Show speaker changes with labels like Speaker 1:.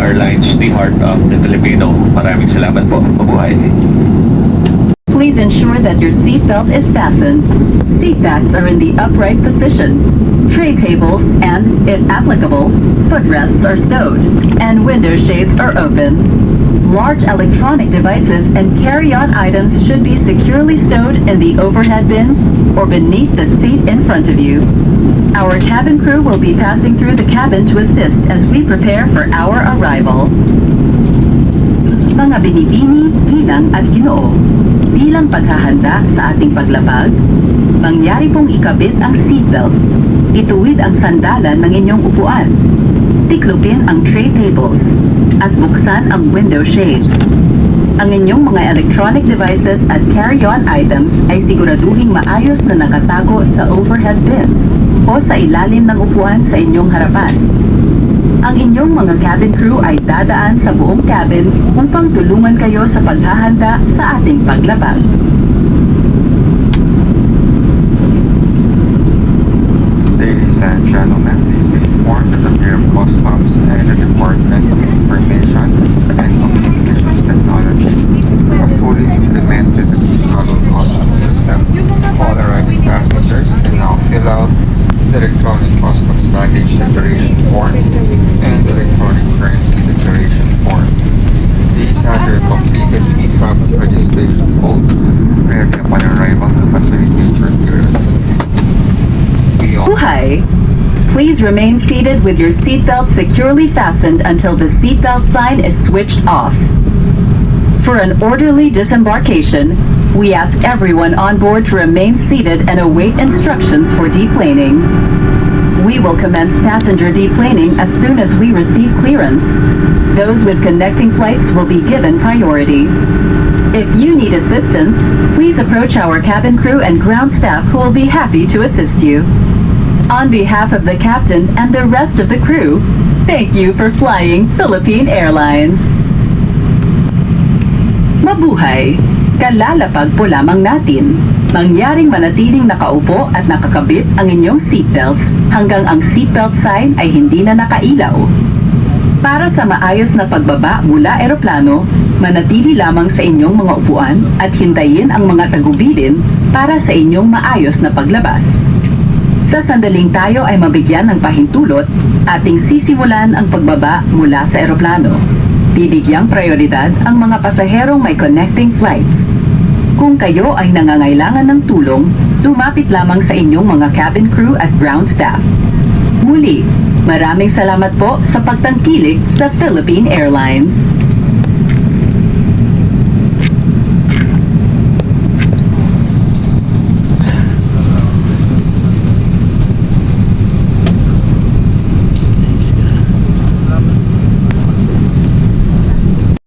Speaker 1: Airlines, the heart of the Filipino. Maraming salamat po.
Speaker 2: Please ensure that your seatbelt is fastened. Seat backs are in the upright position. Tray tables and, if applicable, footrests are stowed, and window shades are open. Large electronic devices and carry-on items should be securely stowed in the overhead bins or beneath the seat in front of you. Our cabin crew will be passing through the cabin to assist as we prepare for our arrival. Mga binibini, ginang at ginoo, bilang paghahanda sa ating paglapag, mangyari pong ikabit ang seatbelt, ituwid ang sandalan ng inyong upuan, tiklupin ang tray tables, at buksan ang window shades. Ang inyong mga electronic devices at carry-on items ay siguraduhing maayos na nakatago sa overhead bins o sa ilalim ng upuan sa inyong harapan. Ang inyong mga cabin crew ay dadaan sa buong cabin upang tulungan kayo sa paghahanda sa ating paglabag.
Speaker 3: Customs baggage declaration form and electronic currency declaration form. These their completed e-travel registration upon arrival to facilitate your!
Speaker 2: Please remain seated with your seatbelt securely fastened until the seatbelt sign is switched off. For an orderly disembarkation, we ask everyone on board to remain seated and await instructions for deplaning. We will commence passenger deplaning as soon as we receive clearance. Those with connecting flights will be given priority. If you need assistance, please approach our cabin crew and ground staff who will be happy to assist you. On behalf of the captain and the rest of the crew, thank you for flying Philippine Airlines. Mabuhay! Kalalapag po lamang natin. Mangyaring manatiling nakaupo at nakakabit ang inyong seatbelts hanggang ang seatbelt sign ay hindi na nakailaw. Para sa maayos na pagbaba mula eroplano, manatili lamang sa inyong mga upuan at hintayin ang mga tagubilin para sa inyong maayos na paglabas. Sa sandaling tayo ay mabigyan ng pahintulot, ating sisimulan ang pagbaba mula sa eroplano. Bibigyang prioridad ang mga pasaherong may connecting flights. Kung kayo ay nangangailangan ng tulong, lumapit lamang sa inyong mga cabin crew at ground staff. Muli, maraming salamat po sa pagtangkilik sa Philippine Airlines.